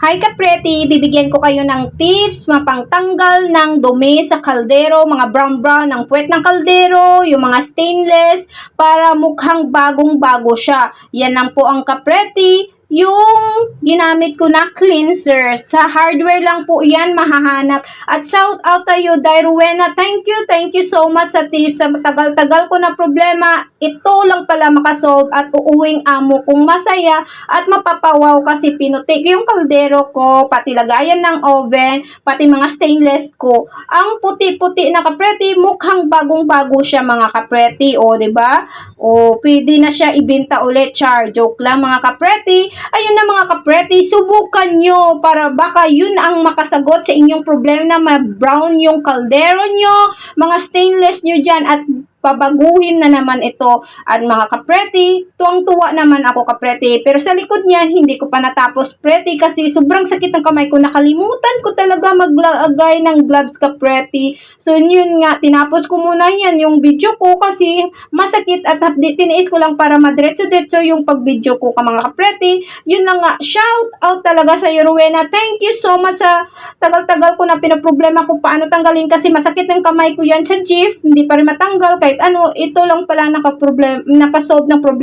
Hi Kapreti, bibigyan ko kayo ng tips mapangtanggal ng dumi sa kaldero, mga brown-brown ng puwet ng kaldero, yung mga stainless, para mukhang bagong-bago siya. Yan lang po ang Kapreti, yung ginamit ko na cleanser. Sa hardware lang po yan mahahanap. At shout out tayo, Dairuena. Thank you, thank you so much sa tips. Sa tagal-tagal ko na problema, ito lang pala makasolve at uuwing amo kong masaya at mapapawaw kasi pinutik yung kaldero ko, pati lagayan ng oven, pati mga stainless ko. Ang puti-puti na kapreti, mukhang bagong-bago siya mga kapreti. O, ba? O, pwede na siya ibenta ulit. Char, joke lang mga kapreti. Ayun na mga kapreti, subukan nyo para baka yun ang makasagot sa inyong problema na ma-brown yung kaldero nyo, mga stainless nyo dyan at pabaguhin na naman ito. At mga kapreti, tuwang-tuwa naman ako kapreti. Pero sa likod niyan, hindi ko pa natapos preti kasi sobrang sakit ng kamay ko. Nakalimutan ko talaga maglagay ng gloves kapreti. So yun nga, tinapos ko muna yan yung video ko kasi masakit at tiniis ko lang para madretso-dretso yung pag-video ko ka mga kapreti. Yun na nga, shout out talaga sa iyo. Thank you so much sa tagal-tagal ko na pinaproblema ko paano tanggalin kasi masakit ng kamay ko yan sa GIF. Hindi pa rin matanggal kahit ano. Ito lang pala nakaproblem, nakasolve ng problem